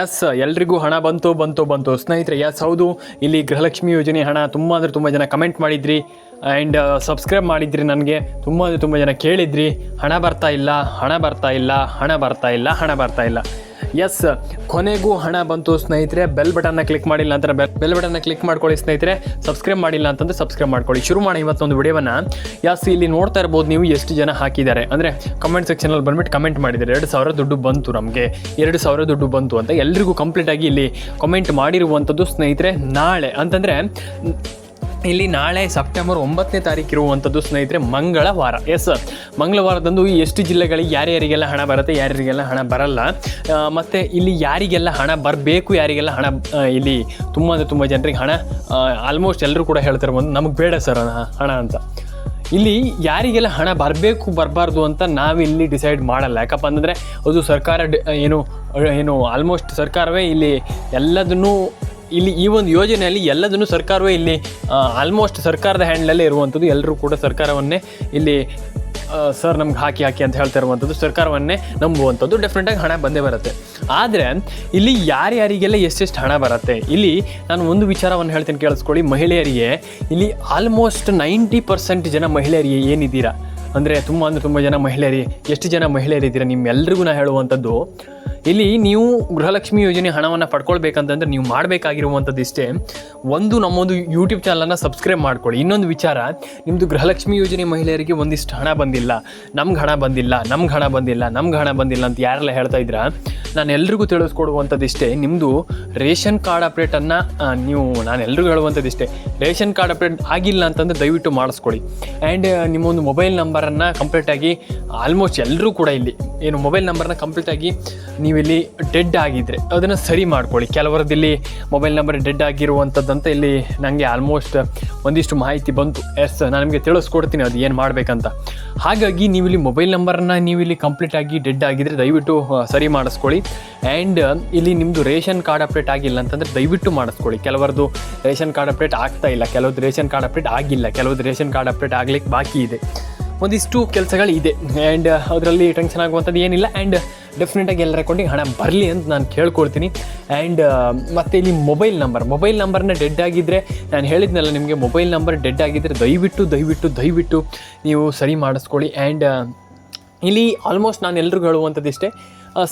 S ಎಲ್ರಿಗೂ ಹಣ ಬಂತು ಬಂತು ಬಂತು. ಸ್ನೇಹಿತರೆ ಎಸ್ ಹೌದು. ಇಲ್ಲಿ ಗೃಹಲಕ್ಷ್ಮಿ ಯೋಜನೆ ಹಣ ತುಂಬ ಅಂದರೆ ತುಂಬ ಜನ ಕಮೆಂಟ್ ಮಾಡಿದ್ರಿ. ಆ್ಯಂಡ್ ಸಬ್ಸ್ಕ್ರೈಬ್ ಮಾಡಿದ್ರಿ ನನಗೆ. ತುಂಬ ಅಂದರೆ ತುಂಬ ಜನ ಕೇಳಿದ್ರಿ. ಹಣ ಬರ್ತಾ ಇಲ್ಲ, ಹಣ ಬರ್ತಾ ಇಲ್ಲ, ಹಣ ಬರ್ತಾ ಇಲ್ಲ, ಹಣ ಬರ್ತಾ ಇಲ್ಲ. ಎಸ್ ಕೊನೆಗೂ ಹಣ ಬಂತು ಸ್ನೇಹಿತರೆ ಬೆಲ್ ಬಟನ್ನ ಕ್ಲಿಕ್ ಮಾಡಿಲ್ಲ ಅಂತ ಬೆಲ್ ಬೆಲ್ ಬಟನ್ನ ಕ್ಲಿಕ್ ಮಾಡ್ಕೊಳ್ಳಿ ಸ್ನೇಹಿತರೆ. ಸಬ್ಸ್ಕ್ರೈಬ್ ಮಾಡಿಲ್ಲ ಅಂತಂದ್ರೆ ಸಬ್ಸ್ಕ್ರೈಬ್ ಮಾಡ್ಕೊಳ್ಳಿ. ಶುರು ಮಾಡಿ ಇವತ್ತೊಂದು ವಿಡಿಯೋವನ್ನು. ಎಸ್ ಇಲ್ಲಿ ನೋಡ್ತಾ ಇರ್ಬೋದು ನೀವು ಎಷ್ಟು ಜನ ಹಾಕಿದ್ದಾರೆ. ಅಂದರೆ ಕಮೆಂಟ್ ಸೆಕ್ಷನಲ್ಲಿ ಬಂದ್ಬಿಟ್ಟು ಕಮೆಂಟ್ ಮಾಡಿದ್ದಾರೆ. ಎರಡು ಸಾವಿರ ದುಡ್ಡು ಬಂತು ನಮಗೆ. ಎರಡು ಸಾವಿರ ದುಡ್ಡು ಬಂತು ಅಂತ ಎಲ್ರಿಗೂ ಕಂಪ್ಲೀಟಾಗಿ ಇಲ್ಲಿ ಕಮೆಂಟ್ ಮಾಡಿರುವಂಥದ್ದು ಸ್ನೇಹಿತರೆ, ನಾಳೆ. ಅಂತಂದರೆ ಇಲ್ಲಿ ನಾಳೆ ಸೆಪ್ಟೆಂಬರ್ ಒಂಬತ್ತನೇ ತಾರೀಕು ಇರುವಂಥದ್ದು ಸ್ನೇಹಿತರೆ, ಮಂಗಳವಾರ. ಎಸ್ ಸರ್ ಮಂಗಳವಾರದಂದು ಎಷ್ಟು ಜಿಲ್ಲೆಗಳಿಗೆ ಯಾರ್ಯಾರಿಗೆಲ್ಲ ಹಣ ಬರುತ್ತೆ, ಯಾರ್ಯಾರಿಗೆಲ್ಲ ಹಣ ಬರಲ್ಲ. ಮತ್ತು ಇಲ್ಲಿ ಯಾರಿಗೆಲ್ಲ ಹಣ ಬರಬೇಕು, ಯಾರಿಗೆಲ್ಲ ಹಣ ಇಲ್ಲಿ ತುಂಬ ಅಂದರೆ ತುಂಬ ಜನರಿಗೆ ಹಣ ಆಲ್ಮೋಸ್ಟ್ ಎಲ್ಲರೂ ಕೂಡ ಹೇಳ್ತಾರೆ ಒಂದು ನಮಗೆ ಬೇಡ ಸರ್ ಹಣ ಅಂತ. ಇಲ್ಲಿ ಯಾರಿಗೆಲ್ಲ ಹಣ ಬರಬೇಕು, ಬರಬಾರ್ದು ಅಂತ ನಾವಿಲ್ಲಿ ಡಿಸೈಡ್ ಮಾಡಲ್ಲ. ಯಾಕಪ್ಪ ಅಂತಂದರೆ, ಅದು ಸರ್ಕಾರ ಏನು ಏನು ಆಲ್ಮೋಸ್ಟ್ ಸರ್ಕಾರವೇ ಇಲ್ಲಿ ಎಲ್ಲದನ್ನೂ ಇಲ್ಲಿ ಈ ಒಂದು ಯೋಜನೆಯಲ್ಲಿ ಎಲ್ಲದನ್ನು ಸರ್ಕಾರವೇ ಇಲ್ಲಿ ಆಲ್ಮೋಸ್ಟ್ ಸರ್ಕಾರದ ಹ್ಯಾಂಡ್ಲಲ್ಲೇ ಇರುವಂಥದ್ದು. ಎಲ್ಲರೂ ಕೂಡ ಸರ್ಕಾರವನ್ನೇ ಇಲ್ಲಿ ಸರ್ ನಮ್ಗೆ ಹಾಕಿ ಹಾಕಿ ಅಂತ ಹೇಳ್ತಾ ಇರುವಂಥದ್ದು ಸರ್ಕಾರವನ್ನೇ ನಂಬುವಂಥದ್ದು. ಡೆಫಿನೆಟಾಗಿ ಹಣ ಬಂದೇ ಬರುತ್ತೆ. ಆದರೆ ಇಲ್ಲಿ ಯಾರ್ಯಾರಿಗೆಲ್ಲ ಎಷ್ಟೆಷ್ಟು ಹಣ ಬರುತ್ತೆ? ಇಲ್ಲಿ ನಾನು ಒಂದು ವಿಚಾರವನ್ನು ಹೇಳ್ತೀನಿ, ಕೇಳಿಸ್ಕೊಳ್ಳಿ. ಮಹಿಳೆಯರಿಗೆ ಇಲ್ಲಿ ಆಲ್ಮೋಸ್ಟ್ ನೈಂಟಿ ಪರ್ಸೆಂಟ್ ಜನ ಮಹಿಳೆಯರಿಗೆ ಏನಿದ್ದೀರಾ? ಅಂದರೆ ತುಂಬ ಅಂದರೆ ತುಂಬ ಜನ ಮಹಿಳೆಯರಿ ಎಷ್ಟು ಜನ ಮಹಿಳೆಯರಿದ್ದೀರಾ? ನಿಮ್ಮೆಲ್ರಿಗೂ ನಾನು ಹೇಳುವಂಥದ್ದು ಇಲ್ಲಿ ನೀವು ಗೃಹಲಕ್ಷ್ಮಿ ಯೋಜನೆ ಹಣವನ್ನು ಪಡ್ಕೊಳ್ಬೇಕಂತಂದ್ರೆ ನೀವು ಮಾಡಬೇಕಾಗಿರುವಂಥದ್ದು ಇಷ್ಟೇ. ಒಂದು ನಮ್ಮೊಂದು ಯೂಟ್ಯೂಬ್ ಚಾನಲನ್ನು ಸಬ್ಸ್ಕ್ರೈಬ್ ಮಾಡ್ಕೊಳ್ಳಿ. ಇನ್ನೊಂದು ವಿಚಾರ ನಿಮ್ಮದು ಗೃಹಲಕ್ಷ್ಮಿ ಯೋಜನೆ ಮಹಿಳೆಯರಿಗೆ ಒಂದಿಷ್ಟು ಹಣ ಬಂದಿಲ್ಲ. ನಮ್ಗೆ ಹಣ ಬಂದಿಲ್ಲ, ನಮ್ಗೆ ಹಣ ಬಂದಿಲ್ಲ, ನಮ್ಗೆ ಹಣ ಬಂದಿಲ್ಲ ಅಂತ ಯಾರೆಲ್ಲ ಹೇಳ್ತಾ ಇದ್ದೀರಾ ನಾನು ಎಲ್ರಿಗೂ ತಿಳಿಸ್ಕೊಡುವಂಥದ್ದು ಇಷ್ಟೇ. ನಿಮ್ಮದು ರೇಷನ್ ಕಾರ್ಡ್ ಅಪ್ಡೇಟನ್ನು ನೀವು, ನಾನು ಎಲ್ರಿಗೂ ಹೇಳುವಂಥದ್ದು ಇಷ್ಟೇ. ರೇಷನ್ ಕಾರ್ಡ್ ಅಪ್ಡೇಟ್ ಆಗಿಲ್ಲ ಅಂತಂದರೆ ದಯವಿಟ್ಟು ಮಾಡಿಸ್ಕೊಳ್ಳಿ. ಆ್ಯಂಡ್ ನಿಮ್ಮೊಂದು ಮೊಬೈಲ್ ನಂಬರನ್ನು ಕಂಪ್ಲೀಟಾಗಿ ಆಲ್ಮೋಸ್ಟ್ ಎಲ್ಲರೂ ಕೂಡ ಇಲ್ಲಿ, ಏನು ಮೊಬೈಲ್ ನಂಬರನ್ನ ಕಂಪ್ಲೀಟಾಗಿ ನೀವಿಲ್ಲಿ ಡೆಡ್ ಆಗಿದ್ದರೆ ಅದನ್ನು ಸರಿ ಮಾಡ್ಕೊಳ್ಳಿ. ಕೆಲವರದಿಲ್ಲಿ ಮೊಬೈಲ್ ನಂಬರ್ ಡೆಡ್ ಆಗಿರುವಂಥದ್ದಂತ ಇಲ್ಲಿ ನನಗೆ ಆಲ್ಮೋಸ್ಟ್ ಒಂದಿಷ್ಟು ಮಾಹಿತಿ ಬಂತು. ಎಸ್, ನಾನು ನಿಮಗೆ ತಿಳಿಸ್ಕೊಡ್ತೀನಿ ಅದು ಏನು ಮಾಡಬೇಕಂತ. ಹಾಗಾಗಿ ನೀವು ಇಲ್ಲಿ ಮೊಬೈಲ್ ನಂಬರನ್ನ ನೀವು ಇಲ್ಲಿ ಕಂಪ್ಲೀಟಾಗಿ ಡೆಡ್ ಆಗಿದ್ದರೆ ದಯವಿಟ್ಟು ಸರಿ ಮಾಡಿಸ್ಕೊಳ್ಳಿ. ಆ್ಯಂಡ್ ಇಲ್ಲಿ ನಿಮ್ಮದು ರೇಷನ್ ಕಾರ್ಡ್ ಅಪ್ಡೇಟ್ ಆಗಿಲ್ಲ ಅಂತಂದರೆ ದಯವಿಟ್ಟು ಮಾಡಿಸ್ಕೊಳ್ಳಿ. ಕೆಲವರದು ರೇಷನ್ ಕಾರ್ಡ್ ಅಪ್ಡೇಟ್ ಆಗ್ತಾ ಇಲ್ಲ ಕೆಲವ್ದು ರೇಷನ್ ಕಾರ್ಡ್ ಅಪ್ಡೇಟ್ ಆಗಿಲ್ಲ ಕೆಲವ್ದು ರೇಷನ್ ಕಾರ್ಡ್ ಅಪ್ಡೇಟ್ ಆಗಲಿಕ್ಕೆ ಬಾಕಿ ಇದೆ. ಒಂದಿಷ್ಟು ಕೆಲಸಗಳು ಇದೆ ಆ್ಯಂಡ್ ಅದರಲ್ಲಿ ಟೆನ್ಷನ್ ಆಗುವಂಥದ್ದು ಏನಿಲ್ಲ. ಆ್ಯಂಡ್ ಡೆಫಿನೆಟಾಗಿ ಎಲ್ಲರ ಅಕೌಂಟಿಗೆ ಹಣ ಬರಲಿ ಅಂತ ನಾನು ಕೇಳ್ಕೊಳ್ತೀನಿ ಆ್ಯಂಡ್ ಮತ್ತು ಇಲ್ಲಿ ಮೊಬೈಲ್ ನಂಬರ್ ಮೊಬೈಲ್ ನಂಬರ್ನ ಡೆಡ್ ಆಗಿದ್ದರೆ ನಾನು ಹೇಳಿದ್ನಲ್ಲ ನಿಮಗೆ ಮೊಬೈಲ್ ನಂಬರ್ ಡೆಡ್ ಆಗಿದ್ದರೆ ದಯವಿಟ್ಟು ದಯವಿಟ್ಟು ದಯವಿಟ್ಟು ನೀವು ಸರಿ ಮಾಡಿಸ್ಕೊಳ್ಳಿ. ಆ್ಯಂಡ್ ಇಲ್ಲಿ ಆಲ್ಮೋಸ್ಟ್ ನಾನು ಎಲ್ಲರಿಗೂ ಹೇಳುವಂಥದ್ದು ಇಷ್ಟೇ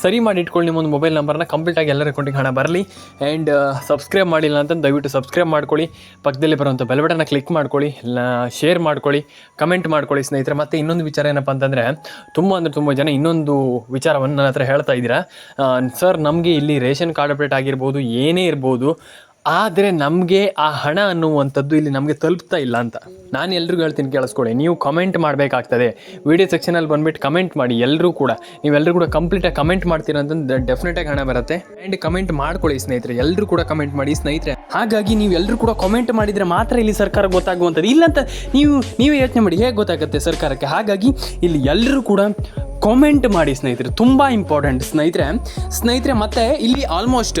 ಸರಿ ಮಾಡಿ ಇಟ್ಕೊಳ್ಳಿ ನಿಮ್ಮೊಂದು ಮೊಬೈಲ್ ನಂಬರ್ನ ಕಂಪ್ಲೀಟಾಗಿ ಎಲ್ಲರ ಅಕೌಂಟಿಗೆ ಹಣ ಬರಲಿ. ಆ್ಯಂಡ್ ಸಬ್ಸ್ಕ್ರೈಬ್ ಮಾಡಿಲ್ಲ ಅಂತ ದಯವಿಟ್ಟು ಸಬ್ಸ್ಕ್ರೈಬ್ ಮಾಡ್ಕೊಳ್ಳಿ. ಪಕ್ಕದಲ್ಲಿ ಬರುವಂಥ ಬೆಲ್ ಬಟನ್ನ ಕ್ಲಿಕ್ ಮಾಡ್ಕೊಳ್ಳಿ. ಶೇರ್ ಮಾಡ್ಕೊಳ್ಳಿ. ಕಮೆಂಟ್ ಮಾಡ್ಕೊಳ್ಳಿ ಸ್ನೇಹಿತರೆ. ಮತ್ತು ಇನ್ನೊಂದು ವಿಚಾರ ಏನಪ್ಪ ಅಂತಂದರೆ, ತುಂಬ ಅಂದರೆ ತುಂಬ ಜನ ಇನ್ನೊಂದು ವಿಚಾರವನ್ನು ನನ್ನ ಹತ್ರ ಹೇಳ್ತಾ ಇದ್ದೀರಾ. ಸರ್ ನಮಗೆ ಇಲ್ಲಿ ರೇಷನ್ ಕಾರ್ಡ್ ಅಪ್ಡೇಟ್ ಆಗಿರ್ಬೋದು, ಏನೇ ಇರ್ಬೋದು ಆದರೆ ನಮಗೆ ಆ ಹಣ ಅನ್ನುವಂಥದ್ದು ಇಲ್ಲಿ ನಮಗೆ ತಲುಪ್ತಾ ಇಲ್ಲ ಅಂತ. ನಾನು ಎಲ್ರಿಗೂ ಹೇಳ್ತೀನಿ ಕೇಳಿಸ್ಕೊಳ್ಳಿ, ನೀವು ಕಮೆಂಟ್ ಮಾಡಬೇಕಾಗ್ತದೆ. ವಿಡಿಯೋ ಸೆಕ್ಷನಲ್ಲಿ ಬಂದ್ಬಿಟ್ಟು ಕಮೆಂಟ್ ಮಾಡಿ ಎಲ್ಲರೂ ಕೂಡ. ನೀವೆಲ್ಲರೂ ಕೂಡ ಕಂಪ್ಲೀಟಾಗಿ ಕಮೆಂಟ್ ಮಾಡ್ತೀರ ಅಂತಂದ್ರೆ ಡೆಫಿನೆಟಾಗಿ ಹಣ ಬರುತ್ತೆ. ಆ್ಯಂಡ್ ಕಮೆಂಟ್ ಮಾಡ್ಕೊಳ್ಳಿ ಸ್ನೇಹಿತರೆ ಎಲ್ಲರೂ ಕೂಡ ಕಮೆಂಟ್ ಮಾಡಿ ಸ್ನೇಹಿತರೆ. ಹಾಗಾಗಿ ನೀವು ಎಲ್ಲರೂ ಕೂಡ ಕಮೆಂಟ್ ಮಾಡಿದರೆ ಮಾತ್ರ ಇಲ್ಲಿ ಸರ್ಕಾರ ಗೊತ್ತಾಗುವಂಥದ್ದು. ಇಲ್ಲಂತ ನೀವು, ನೀವೇ ಯೋಚನೆ ಮಾಡಿ, ಹೇಗೆ ಗೊತ್ತಾಗುತ್ತೆ ಸರ್ಕಾರಕ್ಕೆ? ಹಾಗಾಗಿ ಇಲ್ಲಿ ಎಲ್ಲರೂ ಕೂಡ ಕಾಮೆಂಟ್ ಮಾಡಿ ಸ್ನೇಹಿತರೆ, ತುಂಬ ಇಂಪಾರ್ಟೆಂಟ್ ಸ್ನೇಹಿತರೆ. ಸ್ನೇಹಿತರೆ, ಮತ್ತೆ ಇಲ್ಲಿ ಆಲ್ಮೋಸ್ಟ್